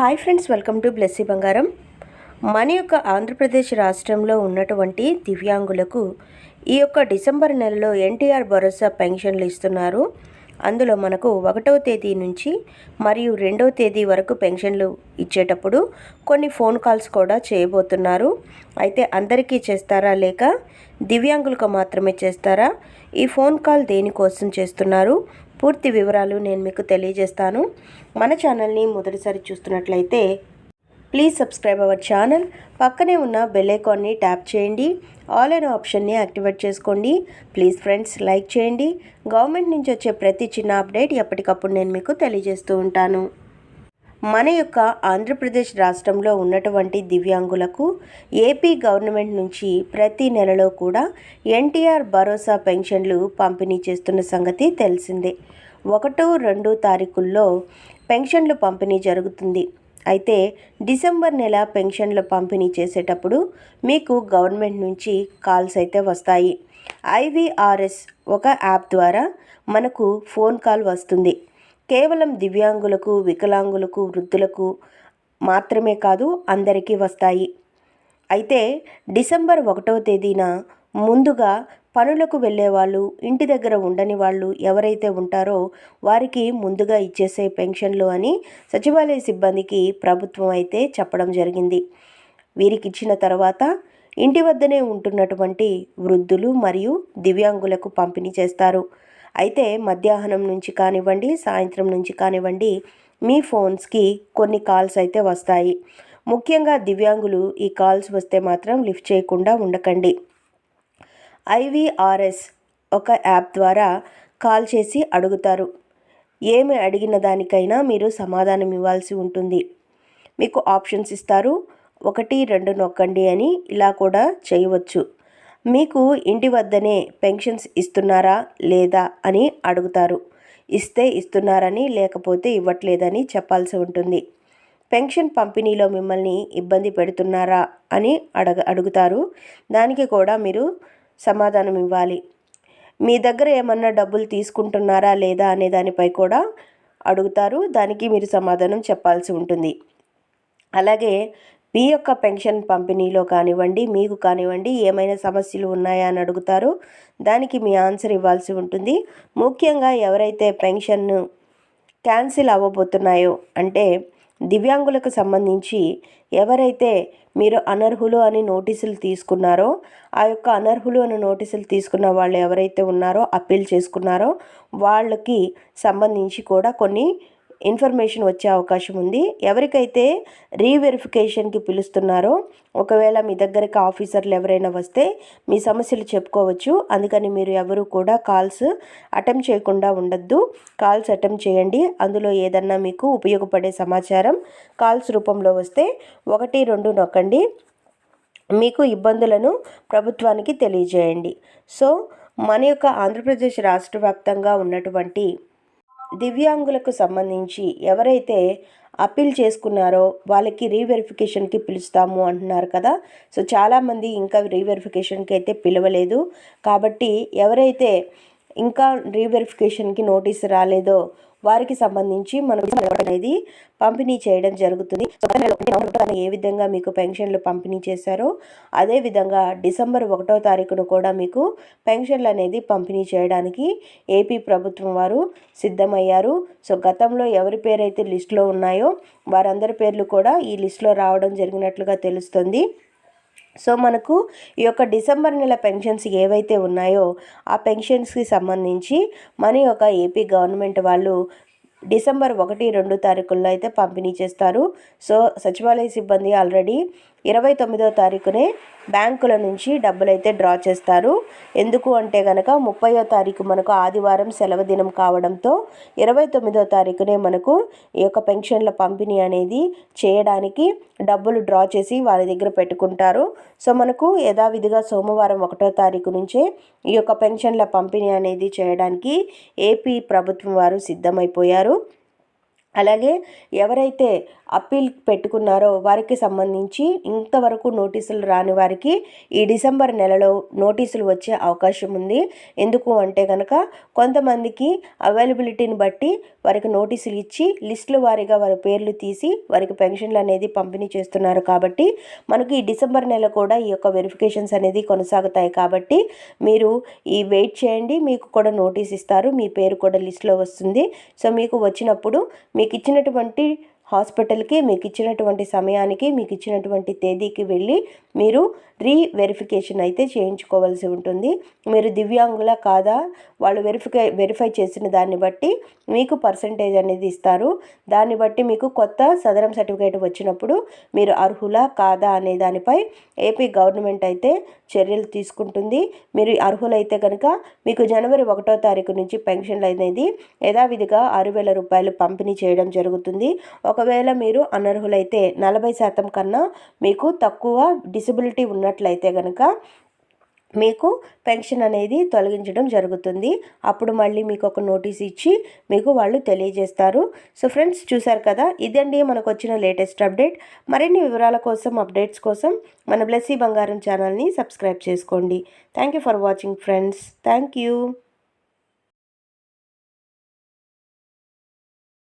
Hi friends welcome to Blessy Bangaram. మన యొక్క ఆంధ్రప్రదేశ్ రాష్ట్రంలో ఉన్నటువంటి దివ్యాంగులకు ఈ యొక్క డిసెంబర్ నెలలో ఎన్టీఆర్ భరోసా పెన్షన్లు ఇస్తున్నారు. అందులో మనకు ఒకటవ తేదీ నుంచి మరియు రెండవ తేదీ వరకు పెన్షన్లు ఇచ్చేటప్పుడు కొన్ని ఫోన్ కాల్స్ కూడా చేయబోతున్నారు. అయితే అందరికీ చేస్తారా లేక దివ్యాంగులకు మాత్రమే చేస్తారా? ఈ ఫోన్ కాల్ దేనికోసం చేస్తున్నారు? పూర్తి వివరాలు నేను మీకు తెలియజేస్తాను. మన ఛానల్ని మొదటిసారి చూస్తున్నట్లయితే ప్లీజ్ సబ్స్క్రైబ్ అవర్ ఛానల్ పక్కనే ఉన్న బెల్ ఐకాన్ని ట్యాప్ చేయండి. ఆల్ అనే ఆప్షన్ని యాక్టివేట్ చేసుకోండి. ప్లీజ్ ఫ్రెండ్స్ లైక్ చేయండి. గవర్నమెంట్ నుంచి వచ్చే ప్రతి చిన్న అప్డేట్ ఎప్పటికప్పుడు నేను మీకు తెలియజేస్తూ ఉంటాను. మన యొక్క ఆంధ్రప్రదేశ్ రాష్ట్రంలో ఉన్నటువంటి దివ్యాంగులకు ఏపీ గవర్నమెంట్ నుంచి ప్రతి నెలలో కూడా ఎన్టీఆర్ భరోసా పెన్షన్లు పంపిణీ చేస్తున్న సంగతి తెలిసిందే. ఒకటో రెండు తారీఖుల్లో పెన్షన్లు పంపిణీ జరుగుతుంది. అయితే డిసెంబర్ నెల పెన్షన్లు పంపిణీ చేసేటప్పుడు మీకు గవర్నమెంట్ నుంచి కాల్స్ అయితే వస్తాయి. ఐవీఆర్ఎస్ ఒక యాప్ ద్వారా మనకు ఫోన్ కాల్ వస్తుంది. కేవలం దివ్యాంగులకు వికలాంగులకు వృద్ధులకు మాత్రమే కాదు అందరికీ వస్తాయి. అయితే డిసెంబర్ ఒకటవ తేదీన ముందుగా పనులకు వెళ్ళే వాళ్ళు ఇంటి దగ్గర ఉండని వాళ్ళు ఎవరైతే ఉంటారో వారికి ముందుగా ఇచ్చేసే పెన్షన్లు అని సచివాలయ సిబ్బందికి ప్రభుత్వం అయితే చెప్పడం జరిగింది. వీరికి ఇచ్చిన తర్వాత ఇంటి వద్దనే ఉంటున్నటువంటి వృద్ధులు మరియు దివ్యాంగులకు పంపిణీ చేస్తారు. అయితే మధ్యాహ్నం నుంచి కానివ్వండి సాయంత్రం నుంచి కానివ్వండి మీ ఫోన్స్కి కొన్ని కాల్స్ అయితే వస్తాయి. ముఖ్యంగా దివ్యాంగులు ఈ కాల్స్ వస్తే మాత్రం లిఫ్ట్ చేయకుండా ఉండకండి. ఐవీఆర్ఎస్ ఒక యాప్ ద్వారా కాల్ చేసి అడుగుతారు. ఏమి అడిగిన దానికైనా మీరు సమాధానం ఇవ్వాల్సి ఉంటుంది. మీకు ఆప్షన్స్ ఇస్తారు. ఒకటి రెండు నొక్కండి అని ఇలా కూడా చేయవచ్చు. మీకు ఇంటి వద్దనే పెన్షన్స్ ఇస్తున్నారా లేదా అని అడుగుతారు. ఇస్తే ఇస్తున్నారని లేకపోతే ఇవ్వట్లేదని చెప్పాల్సి ఉంటుంది. పెన్షన్ పంపిణీలో మిమ్మల్ని ఇబ్బంది పెడుతున్నారా అని అడగ అడుగుతారు. దానికి కూడా మీరు సమాధానం ఇవ్వాలి. మీ దగ్గర ఏమన్నా డబ్బులు తీసుకుంటున్నారా లేదా అనే దానిపై కూడా అడుగుతారు. దానికి మీరు సమాధానం చెప్పాల్సి ఉంటుంది. అలాగే మీ యొక్క పెన్షన్ పంపిణీలో కానివ్వండి మీకు కానివ్వండి ఏమైనా సమస్యలు ఉన్నాయా అని అడుగుతారు. దానికి మీ ఆన్సర్ ఇవ్వాల్సి ఉంటుంది. ముఖ్యంగా ఎవరైతే పెన్షన్ను క్యాన్సిల్ అవ్వబోతున్నాయో అంటే దివ్యాంగులకు సంబంధించి ఎవరైతే మీరు అనర్హులు అని నోటీసులు తీసుకున్నారో ఆ యొక్క అనర్హులు అని నోటీసులు తీసుకున్న వాళ్ళు ఎవరైతే ఉన్నారో అప్పీల్ చేసుకున్నారో వాళ్ళకి సంబంధించి కూడా కొన్ని ఇన్ఫర్మేషన్ వచ్చే అవకాశం ఉంది. ఎవరికైతే రీవెరిఫికేషన్కి పిలుస్తున్నారో ఒకవేళ మీ దగ్గరికి ఆఫీసర్లు ఎవరైనా వస్తే మీ సమస్యలు చెప్పుకోవచ్చు. అందుకని మీరు ఎవరు కూడా కాల్స్ అటెంప్ట్ చేయకుండా ఉండద్దు. కాల్స్ అటెంప్ట్ చేయండి. అందులో ఏదన్నా మీకు ఉపయోగపడే సమాచారం కాల్స్ రూపంలో వస్తే ఒకటి రెండు నొక్కండి. మీకు ఇబ్బందులను ప్రభుత్వానికి తెలియజేయండి. సో మన యొక్క ఆంధ్రప్రదేశ్ రాష్ట్ర వ్యాప్తంగా ఉన్నటువంటి దివ్యాంగులకు సంబంధించి ఎవరైతే అప్పీల్ చేసుకున్నారో వాళ్ళకి రీవెరిఫికేషన్కి పిలుస్తాము అంటున్నారు కదా. సో చాలామంది ఇంకా రీవెరిఫికేషన్కి అయితే పిలవలేదు. కాబట్టి ఎవరైతే ఇంకా రీవెరిఫికేషన్కి నోటీస్ రాలేదో వారికి సంబంధించి మనకు అనేది పంపిణీ చేయడం జరుగుతుంది. ఏ విధంగా మీకు పెన్షన్లు పంపిణీ చేశారో అదేవిధంగా డిసెంబర్ ఒకటో తారీఖున కూడా మీకు పెన్షన్లు అనేది పంపిణీ చేయడానికి ఏపీ ప్రభుత్వం వారు సిద్ధమయ్యారు. సో గతంలో ఎవరి పేరైతే లిస్టులో ఉన్నాయో వారందరి పేర్లు కూడా ఈ లిస్టులో రావడం జరిగినట్లుగా తెలుస్తుంది. సో మనకు ఈ యొక్క డిసెంబర్ నెల పెన్షన్స్ ఏవైతే ఉన్నాయో ఆ పెన్షన్స్కి సంబంధించి మన యొక్క ఏపీ గవర్నమెంట్ వాళ్ళు డిసెంబర్ ఒకటి రెండు తారీఖుల్లో అయితే పంపిణీ చేస్తారు. సో సచివాలయ సిబ్బంది ఆల్రెడీ ఇరవై తొమ్మిదో తారీఖునే బ్యాంకుల నుంచి డబ్బులు అయితే డ్రా చేస్తారు. ఎందుకు అంటే కనుక ముప్పయో తారీఖు మనకు ఆదివారం సెలవు దినం కావడంతో ఇరవై తొమ్మిదో తారీఖునే మనకు ఈ యొక్క పెన్షన్ల పంపిణీ అనేది చేయడానికి డబ్బులు డ్రా చేసి వారి దగ్గర పెట్టుకుంటారు. సో మనకు యథావిధిగా సోమవారం ఒకటో తారీఖు నుంచే ఈ యొక్క పెన్షన్ల పంపిణీ అనేది చేయడానికి ఏపీ ప్రభుత్వం వారు సిద్ధమైపోయారు. అలాగే ఎవరైతే అప్పీల్ పెట్టుకున్నారో వారికి సంబంధించి ఇంతవరకు నోటీసులు రాని వారికి ఈ డిసెంబర్ నెలలో నోటీసులు వచ్చే అవకాశం ఉంది. ఎందుకు అంటే కనుక కొంతమందికి అవైలబిలిటీని బట్టి వారికి నోటీసులు ఇచ్చి లిస్టుల వారీగా వారి పేర్లు తీసి వారికి పెన్షన్లు అనేది పంపిణీ చేస్తున్నారు కాబట్టి మనకి ఈ డిసెంబర్ నెల కూడా ఈ యొక్క వెరిఫికేషన్స్ అనేది కొనసాగుతాయి కాబట్టి మీరు ఈ వెయిట్ చేయండి. మీకు కూడా నోటీస్ ఇస్తారు. మీ పేరు కూడా లిస్ట్లో వస్తుంది. సో మీకు వచ్చినప్పుడు మీకు ఇచ్చినటువంటి హాస్పిటల్కి మీకు ఇచ్చినటువంటి సమయానికి మీకు ఇచ్చినటువంటి తేదీకి వెళ్ళి మీరు రీ వెరిఫికేషన్ అయితే చేయించుకోవాల్సి ఉంటుంది. మీరు దివ్యాంగుల కాదా? వాళ్ళు వెరిఫికై వెరిఫై చేసిన దాన్ని బట్టి మీకు పర్సంటేజ్ అనేది ఇస్తారు. దాన్ని బట్టి మీకు కొత్త సదరం సర్టిఫికేట్ వచ్చినప్పుడు మీరు అర్హులా కాదా అనే దానిపై ఏపీ గవర్నమెంట్ అయితే చర్యలు తీసుకుంటుంది. మీరు అర్హులైతే కనుక మీకు జనవరి ఒకటో తారీఖు నుంచి పెన్షన్లు అనేది యథావిధిగా ఆరు వేల రూపాయలు పంపిణీ చేయడం జరుగుతుంది. ఒక ఒకవేళ మీరు అనర్హులైతే నలభై శాతం కన్నా మీకు తక్కువ డిసబిలిటీ ఉన్నట్లయితే కనుక మీకు పెన్షన్ అనేది తొలగించడం జరుగుతుంది. అప్పుడు మళ్ళీ మీకు ఒక నోటీస్ ఇచ్చి మీకు వాళ్ళు తెలియజేస్తారు. సో ఫ్రెండ్స్ చూసారు కదా? ఇదండి మనకు వచ్చిన లేటెస్ట్ అప్డేట్. మరిన్ని వివరాల కోసం అప్డేట్స్ కోసం మన బ్లెస్సీ బంగారం ఛానల్ని సబ్స్క్రైబ్ చేసుకోండి. Thank you for watching friends. Thank you.